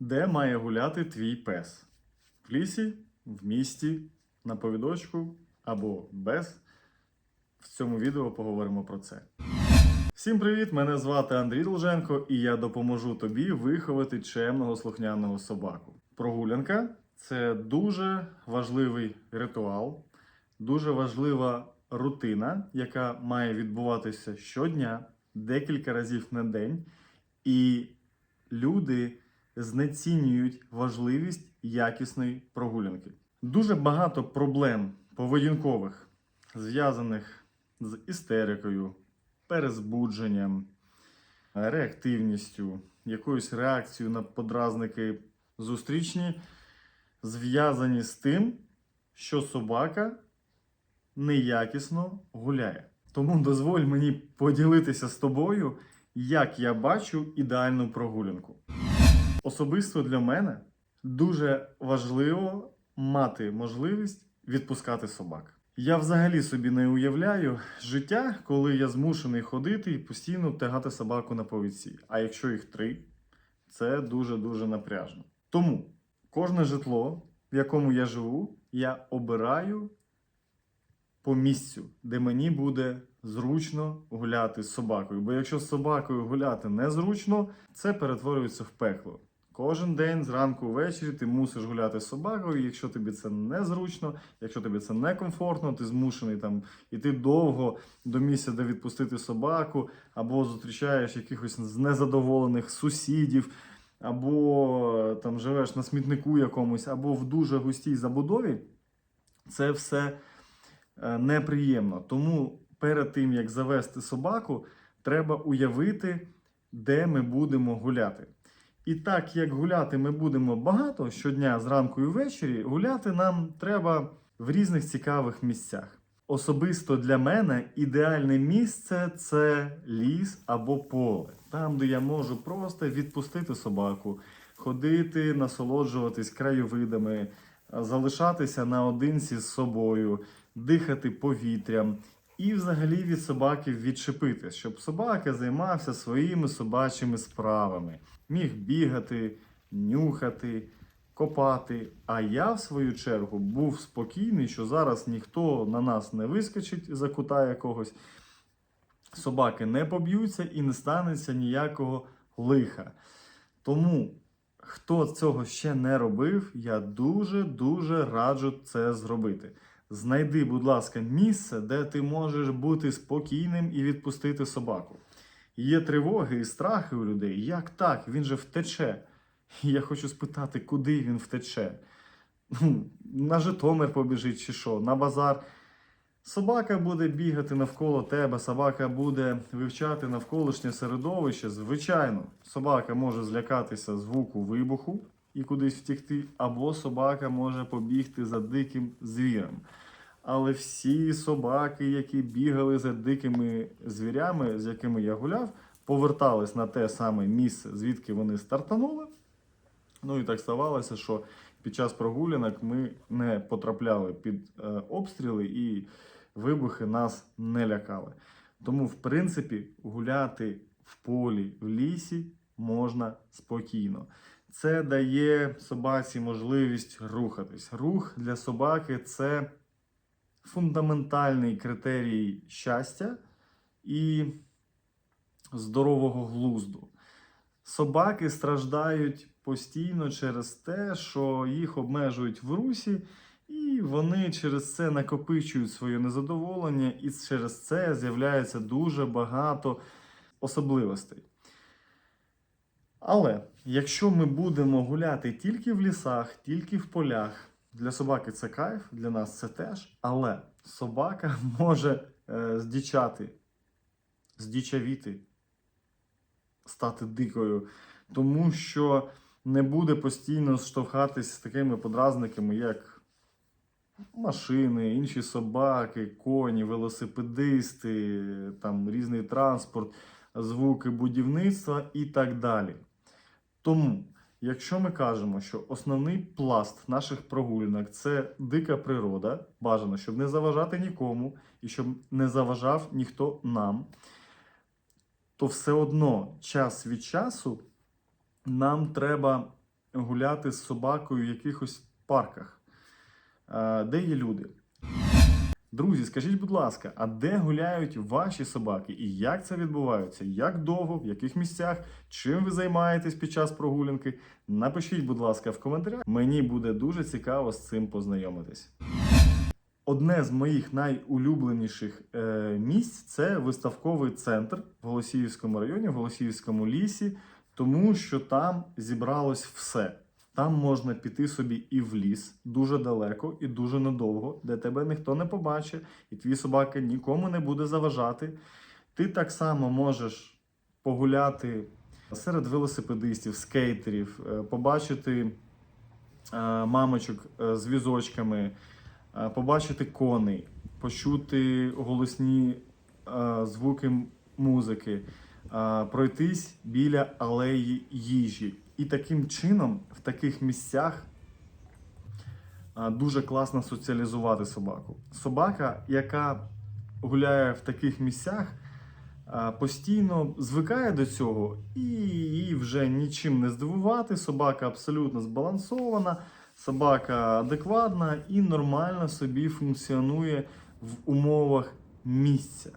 Де має гуляти твій пес? В лісі, в місті, на повідочку або без. В цьому відео поговоримо про це. Всім привіт! Мене звати Андрій Долженко, і я допоможу тобі виховати чемного слухняного собаку. Прогулянка це дуже важливий ритуал, дуже важлива рутина, яка має відбуватися щодня, декілька разів на день. І люди знецінюють важливість якісної прогулянки. Дуже багато проблем поведінкових, зв'язаних з істерикою, перезбудженням, реактивністю, якоюсь реакцією на подразники зустрічні, зв'язані з тим, що собака неякісно гуляє. Тому дозволь мені поділитися з тобою, як я бачу ідеальну прогулянку. Особисто для мене дуже важливо мати можливість відпускати собак. Я взагалі собі не уявляю життя, коли я змушений ходити і постійно тягати собаку на повідці. А якщо їх три, це дуже-дуже напряжно. Тому кожне житло, в якому я живу, я обираю по місцю, де мені буде зручно гуляти з собакою. Бо якщо з собакою гуляти незручно, це перетворюється в пекло. Кожен день зранку ввечері ти мусиш гуляти з собакою. Якщо тобі це незручно, якщо тобі це некомфортно, ти змушений там іти довго до місця, де відпустити собаку, або зустрічаєш якихось незадоволених сусідів, або е, там живеш на смітнику якомусь, або в дуже густій забудові. Це все е, неприємно. Тому перед тим як завести собаку, треба уявити, де ми будемо гуляти. І так як гуляти ми будемо багато щодня зранку і ввечері, гуляти нам треба в різних цікавих місцях. Особисто для мене ідеальне місце це ліс або поле, там, де я можу просто відпустити собаку, ходити, насолоджуватись краєвидами, залишатися наодинці з собою, дихати повітрям і взагалі від собаки відчепитись, щоб собака займався своїми собачими справами, міг бігати, нюхати, копати. А я, в свою чергу, був спокійний, що зараз ніхто на нас не вискочить за кута якогось, собаки не поб'ються і не станеться ніякого лиха. Тому. Хто цього ще не робив, я дуже-дуже раджу це зробити. Знайди, будь ласка, місце, де ти можеш бути спокійним і відпустити собаку. Є тривоги і страхи у людей. Як так? Він же втече. Я хочу спитати, куди він втече? На Житомир побіжить чи що, на базар. Собака буде бігати навколо тебе, собака буде вивчати навколишнє середовище. Звичайно, собака може злякатися звуку вибуху і кудись втікти, або собака може побігти за диким звіром. Але всі собаки, які бігали за дикими звірями, з якими я гуляв, повертались на те саме місце, звідки вони стартанули. Ну і так ставалося, що під час прогулянок ми не потрапляли під е, обстріли і вибухи нас не лякали. Тому, в принципі, гуляти в полі, в лісі можна спокійно. Це дає собаці можливість рухатись. Рух для собаки це фундаментальний критерій щастя і здорового глузду. Собаки страждають постійно через те, що їх обмежують в русі, і вони через це накопичують своє незадоволення, і через це з'являється дуже багато особливостей. Але якщо ми будемо гуляти тільки в лісах, тільки в полях, для собаки це кайф, для нас це теж. Але собака може е, здічати, здічавіти, стати дикою, тому що не буде постійно штовхатись з такими подразниками, як машини, інші собаки, коні, велосипедисти, там різний транспорт, звуки будівництва і так далі. Тому, якщо ми кажемо, що основний пласт наших прогулянок це дика природа, бажано, щоб не заважати нікому і щоб не заважав ніхто нам, то все одно час від часу нам треба гуляти з собакою в якихось парках, е, де є люди. Друзі, скажіть, будь ласка, а де гуляють ваші собаки і як це відбувається? Як довго, в яких місцях, чим ви займаєтесь під час прогулянки? Напишіть, будь ласка, в коментарях. Мені буде дуже цікаво з цим познайомитись. Одне з моїх найулюбленіших е, місць це виставковий центр в Голосіївському районі, в Голосіївському лісі, тому що там зібралось все. Там можна піти собі і в ліс дуже далеко і дуже надовго, де тебе ніхто не побачить, і твій собака нікому не буде заважати. Ти так само можеш погуляти серед велосипедистів, скейтерів, е, побачити е, мамочок е, з візочками, побачити коней, почути голосні звуки музики, пройтись біля алеї їжі. І таким чином в таких місцях дуже класно соціалізувати собаку. Собака, яка гуляє в таких місцях, постійно звикає до цього і її вже нічим не здивувати. Собака абсолютно збалансована, собака адекватна і нормально собі функціонує в умовах місця.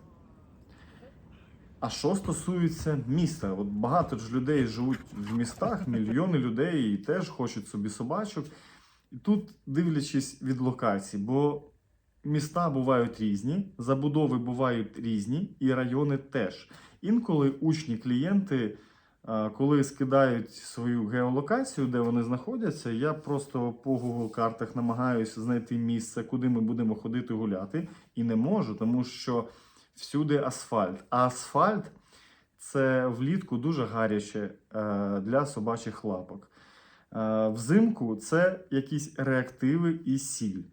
А що стосується міста, от багато ж людей живуть в містах, мільйони людей і теж хочуть собі собачок. І тут, дивлячись від локації, бо міста бувають різні, забудови бувають різні, і райони теж. Інколи учні клієнти, коли скидають свою геолокацію, де вони знаходяться, я просто по Google картах намагаюся знайти місце, куди ми будемо ходити гуляти, і не можу, тому що всюди асфальт. А асфальт це влітку дуже гаряче е, для собачих лапок. Е, Взимку це якісь реактиви і сіль.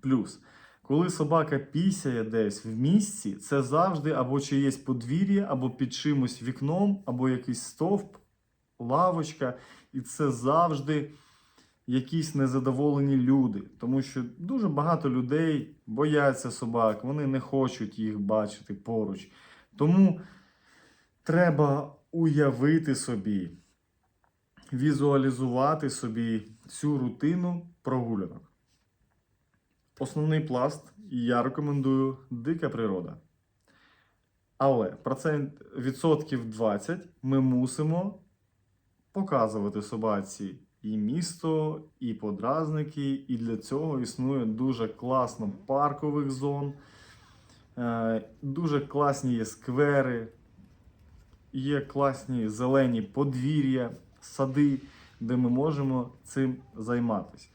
Плюс, коли собака пісяє десь в місці, це завжди або чиєсь подвір'я, або під чимось вікном, або якийсь стовп, лавочка. І це завжди якісь незадоволені люди. Тому що дуже багато людей бояться собак, вони не хочуть їх бачити поруч. Тому треба уявити собі, візуалізувати собі цю рутину прогулянок. Основний пласт я рекомендую дика природа. Але процент відсотків 20 ми мусимо показувати собаці і місто, і подразники, і для цього існує дуже класно паркових зон, е, дуже класні є сквери, є класні зелені подвір'я, сади, де ми можемо цим займатися.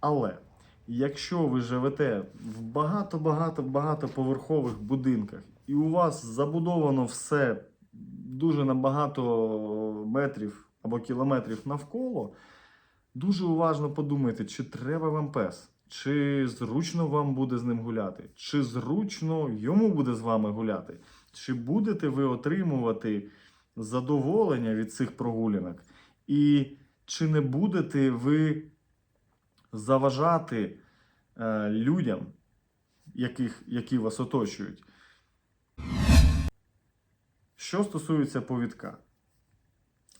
Але якщо ви живете в багато-багато багатоповерхових будинках, і у вас забудовано все дуже на багато метрів або кілометрів навколо, дуже уважно подумайте, чи треба вам пес, чи зручно вам буде з ним гуляти, чи зручно йому буде з вами гуляти, чи будете ви отримувати задоволення від цих прогулянок, і чи не будете ви заважати е, людям, яких, які вас оточують. Що стосується повідка,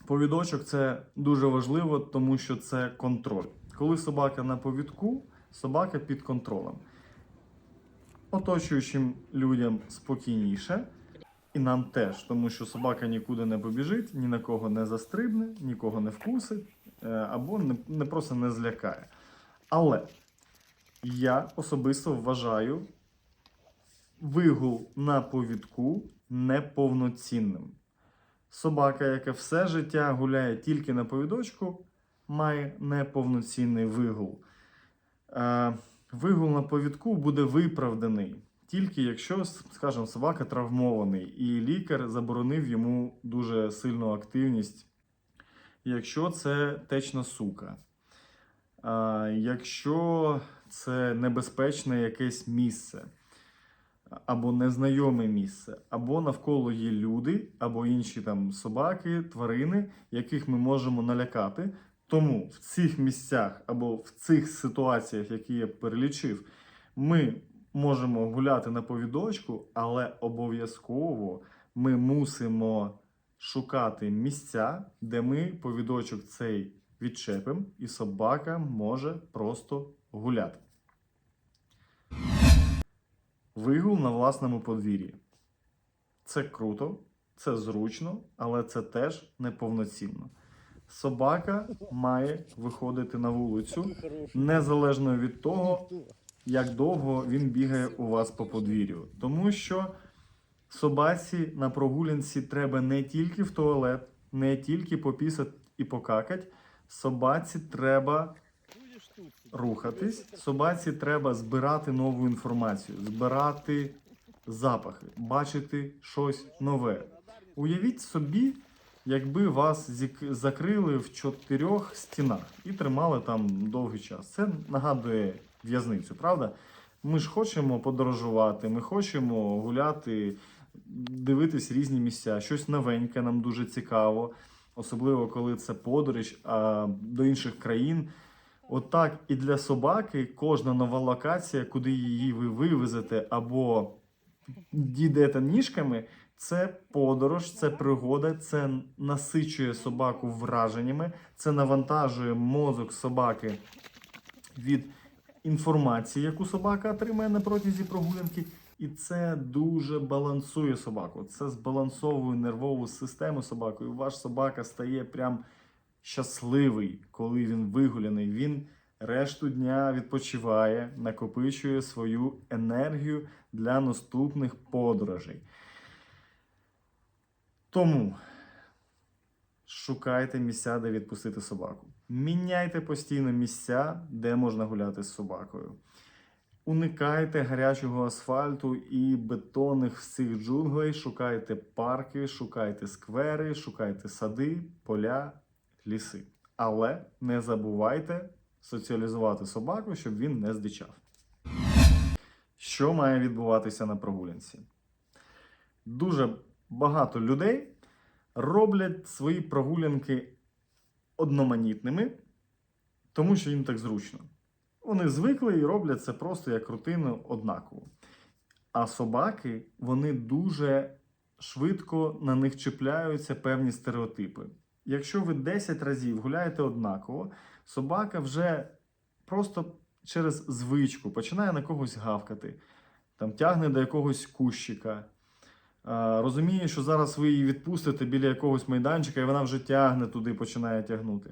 повідочок це дуже важливо, тому що це контроль. Коли собака на повідку, собака під контролем. Оточуючим людям спокійніше, і нам теж, тому що собака нікуди не побіжить, ні на кого не застрибне, нікого не вкусить е, або не, не просто не злякає. Але я особисто вважаю вигул на повідку неповноцінним. Собака, яка все життя гуляє тільки на повідочку, має неповноцінний вигул. Е, вигул на повідку буде виправданий тільки якщо, скажімо, собака травмований, і лікар заборонив йому дуже сильну активність, якщо це течна сука. А, якщо це небезпечне якесь місце, або незнайоме місце, або навколо є люди, або інші там собаки, тварини, яких ми можемо налякати. Тому в цих місцях або в цих ситуаціях, які я перелічив, ми можемо гуляти на повідочку, але обов'язково ми мусимо шукати місця, де ми повідочок цей відчепимо, і собака може просто гуляти. Вигул на власному подвір'ї. Це круто, це зручно, але це теж неповноцінно. Собака має виходити на вулицю незалежно від того, як довго він бігає у вас по подвір'ю. Тому що собаці на прогулянці треба не тільки в туалет, не тільки попісати і покакати. Собаці треба рухатись. Собаці треба збирати нову інформацію, збирати запахи, бачити щось нове. Уявіть собі, якби вас закрили в чотирьох стінах і тримали там довгий час. Це нагадує в'язницю, правда? Ми ж хочемо подорожувати, ми хочемо гуляти, дивитись різні місця, щось новеньке нам дуже цікаво, особливо коли це подорож а, до інших країн. Отак і для собаки кожна нова локація, куди її ви вивезете або дійдете ніжками, це подорож, це пригода, це насичує собаку враженнями, це навантажує мозок собаки від інформації, яку собака отримає на протязі прогулянки. І це дуже балансує собаку. Це збалансовує нервову систему собаки. І ваш собака стає прям щасливий, коли він вигуляний. Він решту дня відпочиває, накопичує свою енергію для наступних подорожей. Тому шукайте місця, де відпустити собаку. Міняйте постійно місця, де можна гуляти з собакою. Уникайте гарячого асфальту і бетонних всіх джунглей. Шукайте парки, шукайте сквери, шукайте сади, поля, ліси. Але не забувайте соціалізувати собаку, щоб він не здичав. Що має відбуватися на прогулянці? Дуже багато людей роблять свої прогулянки одноманітними, тому що їм так зручно. Вони звикли і роблять це просто як рутину однаково. А собаки вони дуже швидко на них чіпляються певні стереотипи. Якщо ви 10 разів гуляєте однаково, собака вже просто через звичку починає на когось гавкати, там тягне до якогось кущика. Розуміє, що зараз ви її відпустите біля якогось майданчика, і вона вже тягне туди, починає тягнути.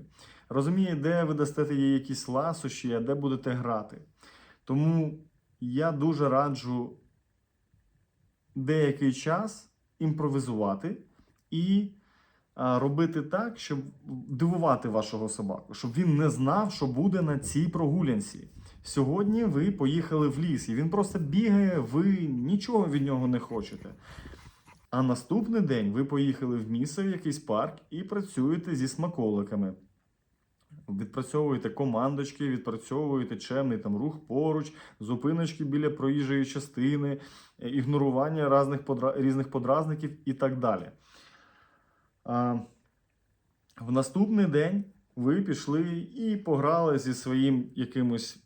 Розуміє, де ви дасте їй якісь ласощі, а де будете грати. Тому я дуже раджу деякий час імпровізувати і робити так, щоб дивувати вашого собаку, щоб він не знав, що буде на цій прогулянці. Сьогодні ви поїхали в ліс, і він просто бігає, ви нічого від нього не хочете. А наступний день ви поїхали в місце, в якийсь парк і працюєте зі смаколиками. Відпрацьовуєте командочки, відпрацьовуєте чемний там рух поруч, зупиночки біля проїжджої частини, ігнорування різних подразників і так далі. В наступний день ви пішли і пограли зі своїм якимось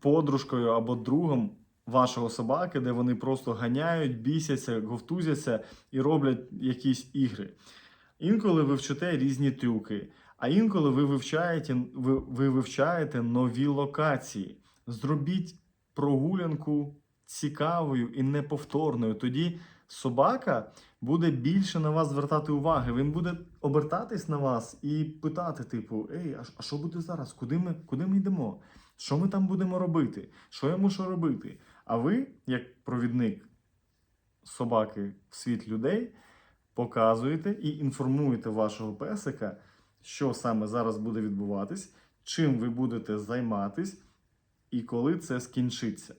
подружкою або другом вашого собаки, де вони просто ганяють, бісяться, говтузяться і роблять якісь ігри. Інколи ви вчите різні трюки, а інколи ви вивчаєте, ви, ви вивчаєте нові локації. Зробіть прогулянку цікавою і неповторною. Тоді собака буде більше на вас звертати уваги. Він буде обертатись на вас і питати, типу, Ей, а що буде зараз? Куди ми, куди ми йдемо? Що ми там будемо робити? Що я мушу робити? А ви, як провідник собаки в світ людей, показуєте і інформуєте вашого песика, що саме зараз буде відбуватись, чим ви будете займатись і коли це скінчиться.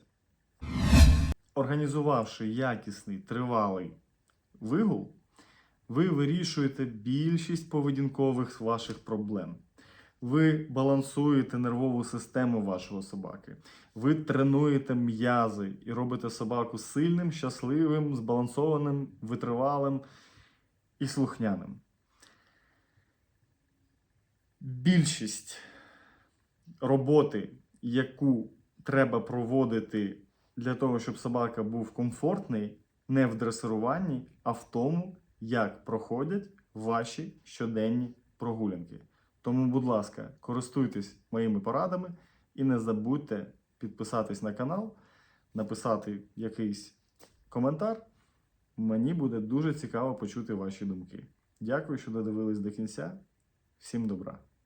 Організувавши якісний тривалий вигул, ви вирішуєте більшість поведінкових ваших проблем. Ви балансуєте нервову систему вашого собаки. Ви тренуєте м'язи і робите собаку сильним, щасливим, збалансованим, витривалим і слухняним. Більшість роботи, яку треба проводити для того, щоб собака був комфортний, не в дресируванні, а в тому, як проходять ваші щоденні прогулянки. Тому, будь ласка, користуйтесь моїми порадами і не забудьте підписатись на канал, написати якийсь коментар. Мені буде дуже цікаво почути ваші думки. Дякую, що додивились до кінця. Всім добра!